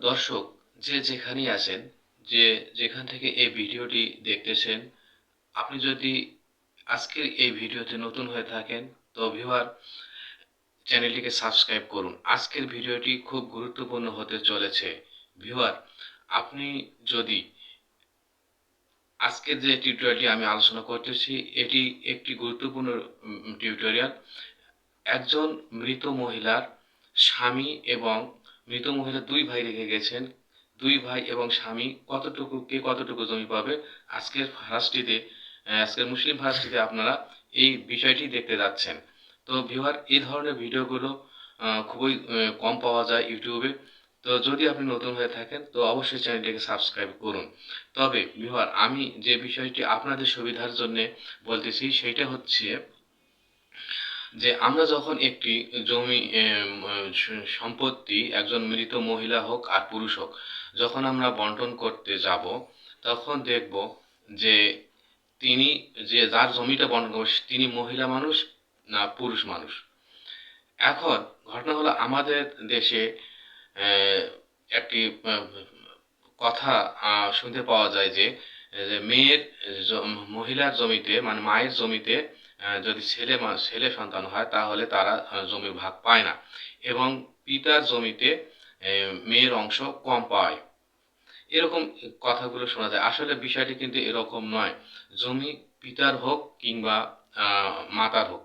দর্শক যে যেখানেই আছেন, যে যেখান থেকে এই ভিডিওটি দেখতেছেন, আপনি যদি আজকের এই ভিডিওতে নতুন হয়ে থাকেন, তো ভিউয়ার চ্যানেলটিকে সাবস্ক্রাইব করুন। আজকের ভিডিওটি খুব গুরুত্বপূর্ণ হতে চলেছে। ভিউয়ার আপনি যদি আজকের যে টিউটোরিয়ালটি আমি আলোচনা করতেছি, এটি একটি গুরুত্বপূর্ণ টিউটোরিয়াল একজন মৃত মহিলার স্বামী এবং মৃত মহিলা দুই ভাই রেখে গেছেন। দুই ভাই এবং স্বামী কতটুকু, কে কতটুকু জমি পাবে? আজকের ফারাসটিতে আজকের মুসলিম ফারাসটিতে আপনারা এই বিষয়টি দেখতে যাচ্ছেন। তো ভিউয়ার এই ধরনের ভিডিওগুলো খুবই কম পাওয়া যায় ইউটিউবে। তো যদি আপনি নতুন হয়ে থাকেন, তো অবশ্যই চ্যানেলটিকে সাবস্ক্রাইব করুন। তবে ভিউয়ার আমি যে বিষয়টি আপনাদের সুবিধার জন্য বলতেছি সেইটা হচ্ছে যে আমরা যখন একটি জমি সম্পত্তি, একজন মৃত মহিলা হোক আর পুরুষ হোক, যখন আমরা বন্টন করতে যাব, তখন দেখব যে তিনি, যে যার জমিটা বন্টন করবে তিনি মহিলা মানুষ না পুরুষ মানুষ। এখন ঘটনা হলো আমাদের দেশে একটি কথা শুনতে পাওয়া যায় যে মেয়ের মহিলার জমিতে মানে মায়ের জমিতে যদি ছেলে ছেলে সন্তান হয়, তাহলে তারা জমির ভাগ পায় না। এবং পিতার জমিতে মেয়ের অংশ কম পায়। এরকম কথাগুলো শোনা যায়। আসলে বিষয়টি কিন্তু এরকম নয়। জমি পিতার হোক কিংবা মাতার হোক,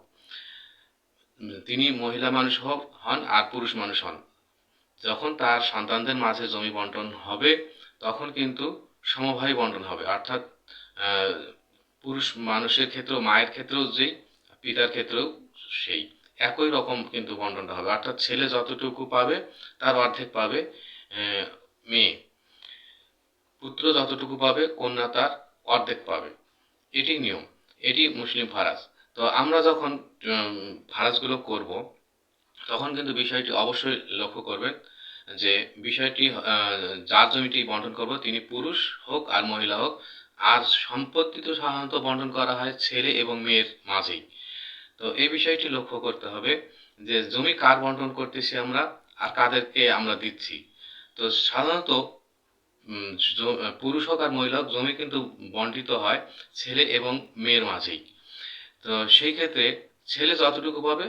তিনি মহিলা মানুষ হোক, হন আর পুরুষ মানুষ হন, যখন তার সন্তানদের মাঝে জমি বন্টন হবে, তখন কিন্তু সমভাবে বন্টন হবে। অর্থাৎ পুরুষ মানুষের ক্ষেত্রেও, মায়ের ক্ষেত্রেও যে, পিতার ক্ষেত্রেও সেই একই রকম কিন্তু বন্টনটা হবে। অর্থাৎ ছেলে যতটুকু পাবে, তার অর্ধেক পাবে মেয়ে। পুত্র যতটুকু পাবে, কন্যা তার অর্ধেক পাবে। এটি নিয়ম। এটি মুসলিম ফারাজ। তো আমরা যখন ফারাজগুলো করব, তখন কিন্তু বিষয়টি অবশ্যই লক্ষ্য করবেন যে, বিষয়টি যার জমিটি বন্টন করব, তিনি পুরুষ হোক আর মহিলা হোক আর সম্পত্তি তো সাধারণত বন্টন করা হয় ছেলে এবং মেয়ের মাঝেই। তো এই বিষয়টি লক্ষ্য করতে হবে যে জমি কার বন্টন করতেছি আমরা আর কাদেরকে আমরা দিচ্ছি। তো সাধারণত পুরুষ হোক আর মহিলা জমি কিন্তু বন্টিত হয় ছেলে এবং মেয়ের মাঝেই। তো সেই ক্ষেত্রে ছেলে যতটুকু পাবে,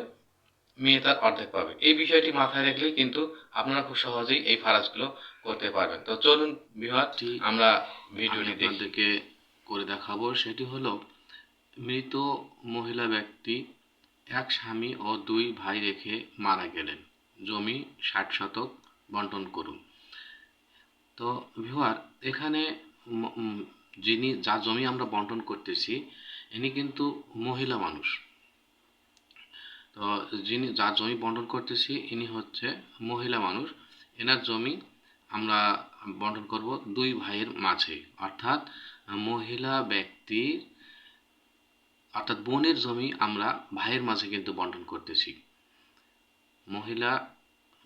মেয়ে তার অর্ধেক পাবে। এই বিষয়টি মাথায় রাখলেই কিন্তু আপনারা খুব সহজেই এই ফারাজগুলো করতে পারবেন। তো চলুন বিভাগটি আমরা ভিডিওটি দেখে। করে দেখাবো। সেটি হলো মৃত মহিলা ব্যক্তি এক স্বামী ও দুই ভাই রেখে মারা গেলেন। জমি ষাট শতক বন্টন করুন। তো ভিওয়ার এখানে যিনি যা জমি আমরা বন্টন করতেছি ইনি কিন্তু মহিলা মানুষ। তো যিনি যা জমি বন্টন করতেছি ইনি হচ্ছে মহিলা মানুষ। এনার জমি আমরা বন্টন করব দুই ভাইয়ের মাঝে। অর্থাৎ মহিলা ব্যক্তির অর্থাৎ বোনের জমি আমরা ভাইয়ের মাঝে কিন্তু বন্টন করতেছি। মহিলা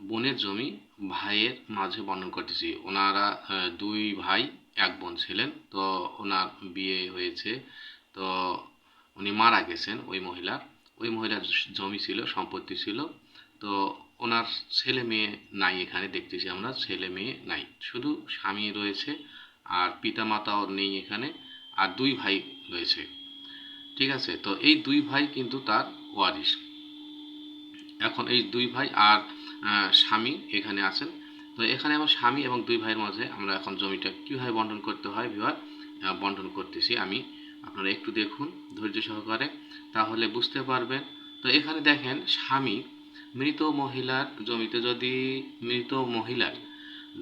বোনের জমি ভাইয়ের মাঝে বন্টন করতেছি। ওনারা দুই ভাই, এক বোন ছিলেন, তো ওনার বিয়ে হয়েছে। তো উনি মারা গেছেন ওই মহিলার। ওই মহিলার জমি ছিল, সম্পত্তি ছিল। তো ওনার ছেলে মেয়ে নাই এখানে, দেখতেছি আমরা, ছেলে মেয়ে নাই। শুধু স্বামী রয়েছে আর পিতা মাতাও নেই এখানে আর দুই ভাই রয়েছে। ঠিক আছে? তো এই দুই ভাই কিন্তু তার ওয়ারিস এখন এই দুই ভাই আর স্বামী এখানে আছেন। তো এখানে আমার স্বামী এবং দুই ভাইয়ের মাঝে আমরা এখন জমিটা কীভাবে বন্টন করতে হয় বিভাগ বন্টন করতেছি আমি। আপনারা একটু দেখুন ধৈর্য সহকারে, তাহলে বুঝতে পারবেন। তো এখানে দেখেন স্বামী মৃত মহিলার জমিতে যদি মৃত মহিলার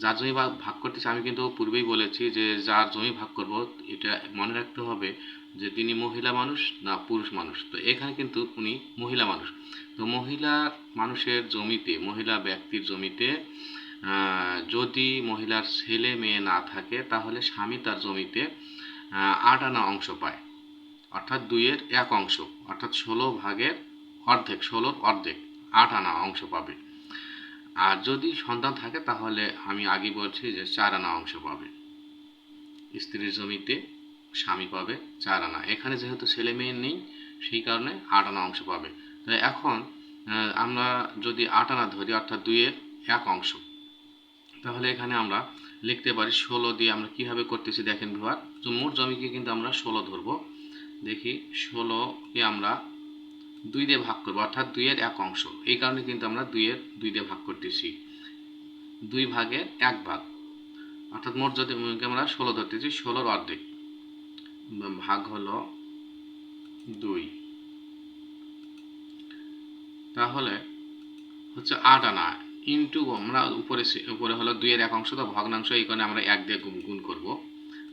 যার জমি ভাগ করতেছে, আমি কিন্তু পূর্বেই বলেছি যে যার জমি ভাগ করব, এটা মনে রাখতে হবে যে তিনি মহিলা মানুষ না পুরুষ মানুষ। তো এখানে কিন্তু উনি মহিলা মানুষ। তো মহিলা মানুষের জমিতে, মহিলা ব্যক্তির জমিতে যদি মহিলার ছেলে মেয়ে না থাকে, তাহলে স্বামী তার জমিতে আট আনা অংশ পায়। অর্থাৎ দুইয়ের এক অংশ, অর্থাৎ ষোলো ভাগের অর্ধেক, ষোলোর অর্ধেক। আট আনা অংশ পাবে। আর যদি সন্তান থাকে, তাহলে আমি আগে বলছি যে চার আনা অংশ পাবে। স্ত্রীর জমিতে স্বামী পাবে চার আনা। এখানে যেহেতু ছেলে মেয়ে নেই, সেই কারণে আট আনা অংশ পাবে। তো এখন আমরা যদি আট আনা ধরি, অর্থাৎ দুইয়ের এক অংশ, তাহলে এখানে আমরা লিখতে পারি ষোলো দিয়ে আমরা কীভাবে করতেছি দেখেন ভিওয়ার মোট জমিকে কিন্তু আমরা ষোলো ধরবো। দেখি, ষোলোকে আমরা দুই দিয়ে ভাগ করব, অর্থাৎ দুইয়ের এক অংশ। এই কারণে কিন্তু আমরা দুইয়ের দুই দিয়ে ভাগ করতেছি। দুই ভাগের এক ভাগ। অর্থাৎ মোট যদি আমরা ষোলো ধরতেছি, ষোলোর অর্ধেক। ভাগ হলো দুই। তাহলে হচ্ছে আট আনা ইন্টু আমরা উপরে উপরে হলো দুইয়ের এক অংশ, তো ভগ্নাংশ এই কারণে আমরা এক দিয়ে গুণ করব।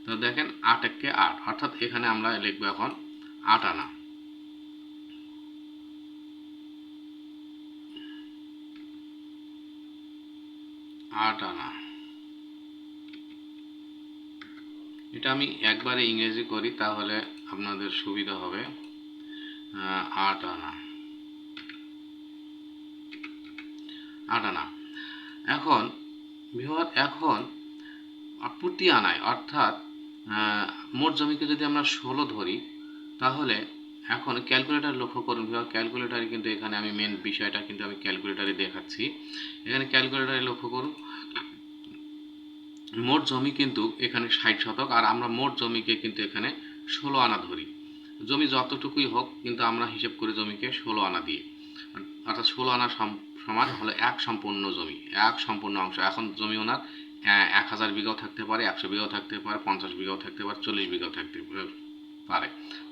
তো দেখেন আট এককে আট, অর্থাৎ এখানে আমরা লিখব এখন আট আনা। আট আনা এটা আমি একবারে ইংরেজি করি, তাহলে আপনাদের সুবিধা হবে। আট আনা আট আনা এখন, বিহার, এখন প্রতি আনায়, অর্থাৎ মোট জমিকে যদি আমরা ষোলো ধরি, তাহলে এখন ক্যালকুলেটার লক্ষ্য করুন বিভাগ ক্যালকুলেটারে কিন্তু এখানে আমি মেন বিষয়টা কিন্তু আমি ক্যালকুলেটারে দেখাচ্ছি। এখানে ক্যালকুলেটারে লক্ষ্য করুন, মোট জমি কিন্তু এখানে ষাট শতক আর আমরা মোট জমিকে কিন্তু এখানে ষোলো আনা ধরি। জমি যতটুকুই হোক কিন্তু আমরা হিসেব করি জমিকে ষোলো আনা দিয়ে। অর্থাৎ ষোলো আনা সম- সমান হলো এক সম্পূর্ণ জমি, এক সম্পূর্ণ অংশ। এখন জমি ওনার এক হাজার বিঘাও থাকতে পারে, একশো বিঘাও থাকতে পারে, পঞ্চাশ বিঘাও থাকতে পারে, চল্লিশ বিঘাও থাকতে পারে।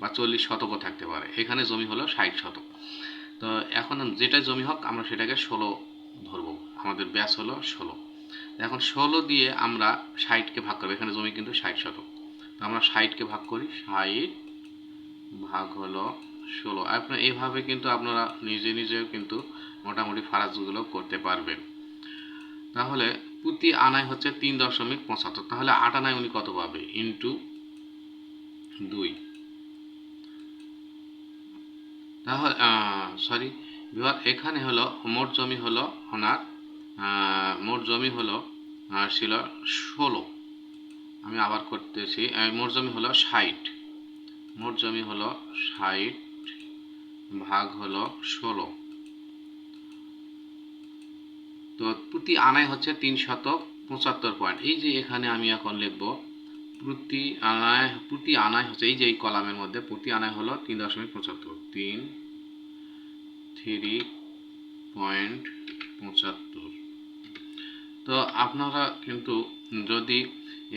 বা চল্লিশ শতকও থাকতে পারে। এখানে জমি হলো ষাট শতক। তো এখন যেটা জমি হোক, আমরা সেটাকে ষোলো ধরবো। আমাদের ব্যাস হলো ষোলো। এখন ষোলো দিয়ে আমরা ষাটকে ভাগ করব। এখানে জমি কিন্তু ষাট শতক। তো আমরা ষাটকে ভাগ করি, ষাট ভাগ হলো ষোলো। আপনার এইভাবে কিন্তু আপনারা নিজে নিজেও কিন্তু মোটামুটি ফারাজগুলো করতে পারবেন। তাহলে প্রতি আনায় হচ্ছে তিন দশমিক পঁচাত্তর। তাহলে আট আনায় উনি কত পাবে? ইন্টু দুই। তাহলে সরি বিভাগ এখানে হলো, মোট জমি হলো ওনার মোট জমি হলো ছিল ষোলো। আমি আবার করতেছি মোট জমি হলো ষাট। মোট জমি হলো ষাট ভাগ হলো ষোলো। তো প্রতি আনায় হচ্ছে তিন শতক পঁচাত্তর পয়েন্ট। এই যে এখানে আমি এখন লিখব, প্রতি আনায় প্রতি আনায় হচ্ছে, এই যে এই কলামের মধ্যে প্রতি আনায় হলো তিন দশমিক পঁচাত্তর, তিন থ্রি পয়েন্ট পঁচাত্তর তো আপনারা কিন্তু যদি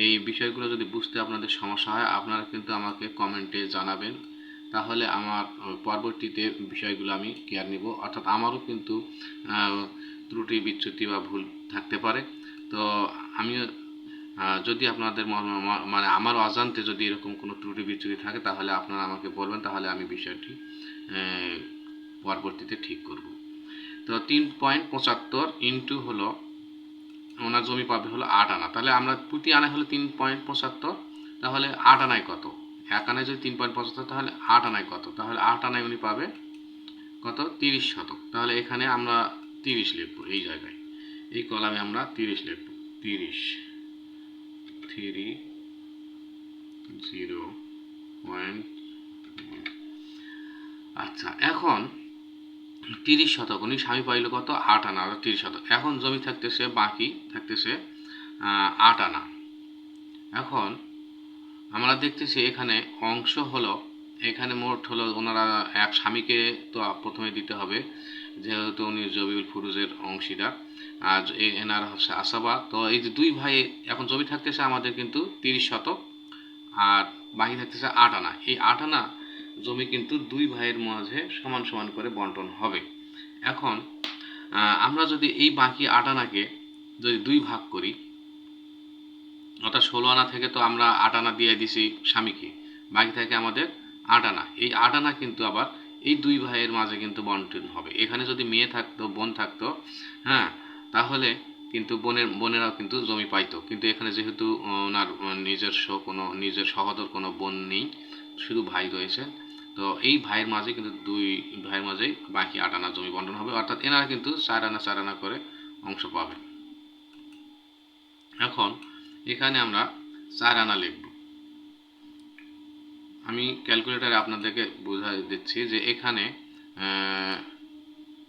এই বিষয়গুলো যদি বুঝতে আপনাদের সমস্যা হয়, আপনারা কিন্তু আমাকে কমেন্টে জানাবেন। তাহলে আমার পরবর্তীতে বিষয়গুলো আমি কেয়ার নিব। অর্থাৎ আমারও কিন্তু ত্রুটি, বিচ্যুতি বা ভুল থাকতে পারে। তো আমি যদি আপনাদের মানে আমার অজান্তে যদি এরকম কোনো ত্রুটি, বিচ্যুতি থাকে, তাহলে আপনারা আমাকে বলবেন। তাহলে আমি বিষয়টি পরবর্তীতে ঠিক করব। তো তিন পয়েন্ট পঁচাত্তর ইন্টু হলো, ওনার জমি পাবে হলো আট আনা। তাহলে আমরা প্রতি আনায় হলো তিন পয়েন্ট পঁচাত্তর, তাহলে আট আনায় কত? এক আনায় যদি তিন পয়েন্ট পঁচাত্তর, তাহলে আট আনায় কত? তাহলে আট আনায় উনি পাবে কত? তিরিশ শতক। তাহলে এখানে আমরা তিরিশ লিখব এই জায়গায়। এই কলামে আমরা তিরিশ লিখব। তিরিশ, থ্রি, জিরো পয়েন্ট আচ্ছা এখন তিরিশ শতক, উনি স্বামী পাইল কত? আট আনা অর্থাৎ তিরিশ শতক। এখন জমি থাকতেছে, বাকি থাকতেছে আট আনা। এখন আমরা দেখতেছি এখানে অংশ হলো, এখানে মোট হলো ওনারা এক স্বামীকে তো প্রথমে দিতে হবে, যেহেতু উনি জবিউল ফুরুজের অংশীদার। আর এনার হচ্ছে আসাবা। তো এই যে দুই ভাই, এখন জমি থাকতেছে আমাদের কিন্তু তিরিশ শতক, আর বাকি থাকতেছে আট আনা। এই আট আনা জমি কিন্তু দুই ভাইয়ের মাঝে সমান সমান করে বন্টন হবে। এখন আমরা যদি এই বাকি আট আনাকে যদি দুই ভাগ করি, অর্থাৎ ষোলো আনা থেকে তো আমরা আট আনা দিয়ে দিছি স্বামীকে, বাকি থাকে আমাদের আট আনা। এই আট আনা কিন্তু আবার এই দুই ভাইয়ের মাঝে কিন্তু বন্টন হবে। এখানে যদি মেয়ে থাকতো, বোন থাকতো হ্যাঁ তাহলে কিন্তু বোনের, বোনেরাও কিন্তু জমি পাইতো। কিন্তু এখানে যেহেতু ওনার নিজস্ব কোনো, নিজের সহদর কোনো বোন নেই শুধু ভাই রয়েছে। তো এই ভাইয়ের মাঝে কিন্তু দুই ভাইয়ের মাঝেই বাকি আট আনা জমি বন্টন হবে। অর্থাৎ এনারা কিন্তু চার আনা চার আনা করে অংশ পাবে এখন এখানে আমরা চার আনা লিখব। আমি ক্যালকুলেটারে আপনাদেরকে বোঝাই দিচ্ছি যে এখানে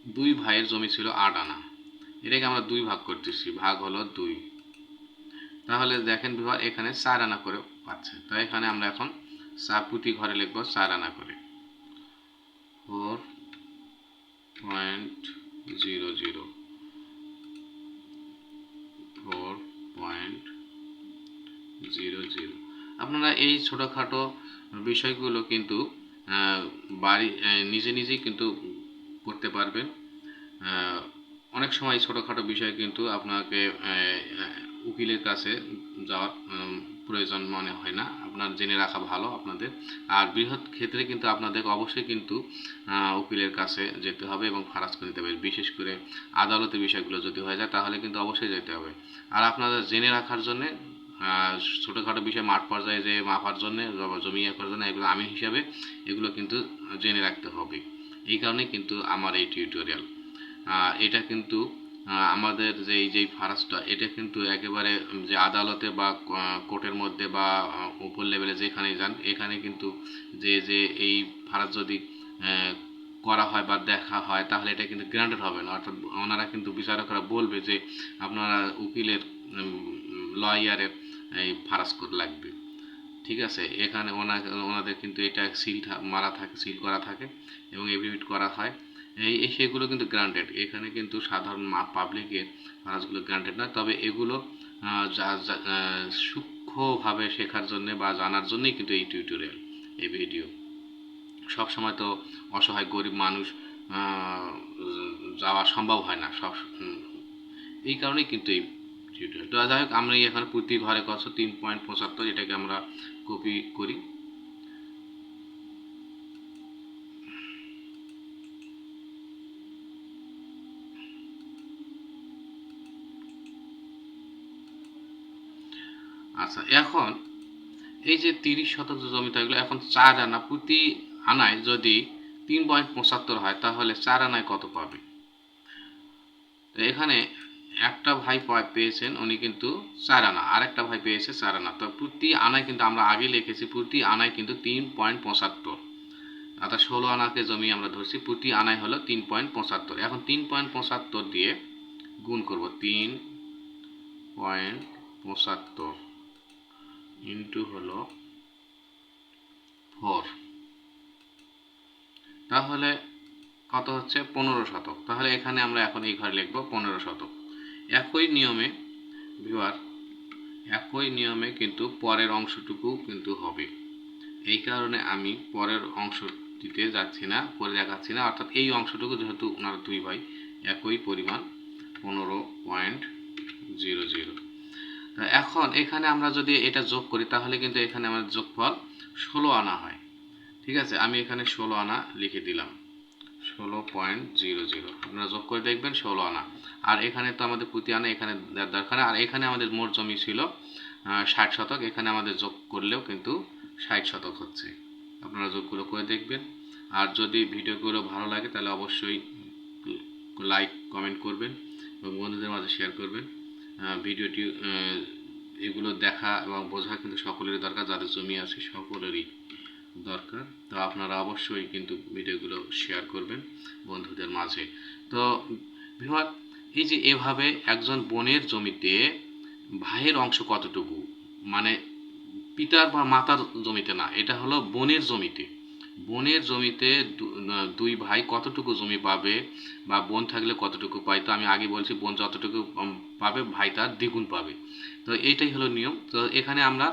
দুই ভাইয়ের জমি ছিল আট আনা। এটাকে আমরা দুই ভাগ করতেছি। ভাগ হলো দুই। তাহলে দেখেন বিভাগ এখানে চার আনা করে পাচ্ছে। তো এখানে আমরা এখন চা প্রতি ঘরে লিখব চার আনা করে। Four point zero zero. Four point zero zero. আপনারা এই ছোটোখাটো বিষয়গুলো কিন্তু বাড়ি নিজে নিজেই কিন্তু করতে পারবেন। অনেক সময় ছোটোখাটো বিষয় কিন্তু আপনাকে উকিলের কাছে যাওয়ার প্রয়োজন মনে হয় না। আপনার জেনে রাখা ভালো আপনাদের। আর বৃহৎ ক্ষেত্রে কিন্তু আপনাদের অবশ্যই কিন্তু উকিলের কাছে যেতে হবে এবং ফারাজ করে দিতে হবে। বিশেষ করে আদালতের বিষয়গুলো যদি হয়ে যায়, তাহলে কিন্তু অবশ্যই যেতে হবে। আর আপনাদের জেনে রাখার জন্যে ছোটোখাটো বিষয়, মাঠ পর্যায়ে যে মাপার জন্য, জমি ইয়ে করার জন্য, এগুলো আমি হিসাবে এগুলো কিন্তু জেনে রাখতে হবে। এই কারণে কিন্তু আমার এই টিউটোরিয়াল এটা কিন্তু আমাদের যে এই যে ফারাসটা এটা কিন্তু একেবারে যে আদালতে বা কোর্টের মধ্যে বা উপর লেভেলে যেখানেই যান, এখানে কিন্তু যে যে এই ফারাজ যদি করা হয় বা দেখা হয়, তাহলে এটা কিন্তু গ্রান্টেড হবে না। অর্থাৎ ওনারা কিন্তু বিচারকরা বলবে যে, আপনারা উকিলের লয়ারের এই ফারাজ করে লাগবে। ঠিক আছে? এখানে ওনা, ওনাদের কিন্তু এটা সিল মারা থাকে, সিল করা থাকে এবং এভিডেভিট করা হয়। এই সেগুলো কিন্তু গ্রান্টেড এখানে কিন্তু সাধারণ পাবলিকের ফারাজগুলো গ্রান্টেড না। তবে এগুলো সূক্ষ্মভাবে শেখার জন্য বা জানার জন্যই কিন্তু এই টিউটোরিয়াল এই ভিডিও সব সময় তো অসহায় গরিব মানুষ যাওয়া সম্ভব হয় না। সব এই কারণেই কিন্তু এই টিউটোরিয়াল তো যাই হোক, আমরা এখানে প্রতি ঘরে কত? তিন পয়েন্ট পঁচাত্তর, এটাকে আমরা কপি করি। আচ্ছা এখন এই যে তিরিশ শতক যে জমি থাকল এখন চার আনা, প্রতি আনায় যদি তিন পয়েন্ট পঁচাত্তর হয়, তাহলে চার আনায় কত পাবে? তো এখানে একটা ভাই পেয়েছেন, উনি কিন্তু চার আনা আর একটা ভাই পেয়েছে চার আনা। তো প্রতি আনায় কিন্তু আমরা আগে লিখেছি, প্রতি আনায় কিন্তু তিন পয়েন্ট পঁচাত্তর। অর্থাৎ ষোলো আনাকে জমি আমরা ধরছি, প্রতি আনায় হলো তিন পয়েন্ট পঁচাত্তর। এখন তিন পয়েন্ট পঁচাত্তর দিয়ে গুণ করব, তিন পয়েন্ট পঁচাত্তর। ইন্টু হলো ফোর। তাহলে কত হচ্ছে? পনেরো শতক। তাহলে এখানে আমরা এখন এই ঘরে লিখব পনেরো শতক। একই নিয়মে ভিউয়ার একই নিয়মে কিন্তু পরের অংশটুকু কিন্তু হবে। এই কারণে আমি পরের অংশটিতে যাচ্ছি না করে দেখাচ্ছি না। অর্থাৎ এই অংশটুকু যেহেতু ওনার দুই ভাই, একই পরিমাণ পনেরো পয়েন্ট জিরো জিরো। এখন এখানে আমরা যদি এটা যোগ করি, তাহলে কিন্তু এখানে আমাদের যোগফল ষোলো আনা হয়। ঠিক আছে? আমি এখানে ষোলো আনা লিখে দিলাম। ষোলো পয়েন্ট জিরো জিরো। আপনারা যোগ করে দেখবেন ষোলো আনা। আর এখানে তো আমাদের প্রতি আনা, এখানে দরকার। আর এখানে আমাদের মোট জমি ছিল ষাট শতক। এখানে আমাদের যোগ করলেও কিন্তু ষাট শতক হচ্ছে। আপনারা যোগগুলো করে দেখবেন। আর যদি ভিডিওগুলো ভালো লাগে, তাহলে অবশ্যই লাইক, কমেন্ট করবেন এবং বন্ধুদের মাঝে শেয়ার করবেন। ভিডিওটি এগুলো দেখা এবং বোঝা কিন্তু সকলেরই দরকার, যাদের জমি আছে সকলেরই দরকার। তো আপনারা অবশ্যই কিন্তু ভিডিওগুলো শেয়ার করবেন বন্ধুদের মাঝে। তো বিভাগ এই যে এভাবে একজন বোনের জমিতে ভাইয়ের অংশ কতটুকু? মানে পিতার বা মাতার জমিতে না, এটা হলো বোনের জমিতে। বোনের জমিতে দুই ভাই কতটুকু জমি পাবে বা বোন থাকলে কতটুকু পায়? তো আমি আগে বলছি বোন যতটুকু পাবে, ভাই তার দ্বিগুণ পাবে। তো এইটাই হলো নিয়ম। তো এখানে আমরা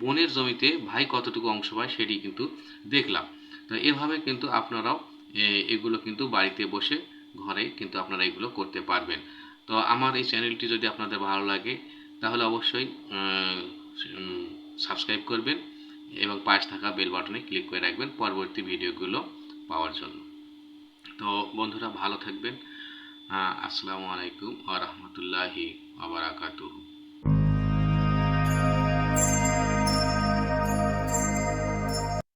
বোনের জমিতে ভাই কতটুকু অংশ পায় সেটি কিন্তু দেখলাম। তো এভাবে কিন্তু আপনারাও এগুলো কিন্তু বাড়িতে বসে, ঘরে কিন্তু আপনারা এগুলো করতে পারবেন। তো আমার এই চ্যানেলটি যদি আপনাদের ভালো লাগে, তাহলে অবশ্যই সাবস্ক্রাইব করবেন। এবং পাশ থাকা বেল বাটনে ক্লিক করে রাখবেন পরবর্তী ভিডিওগুলো পাওয়ার জন্য। তো বন্ধুরা ভালো থাকবেন। আসসালামু আলাইকুম আ রহমতুল্লাহি আবরাকাতুহু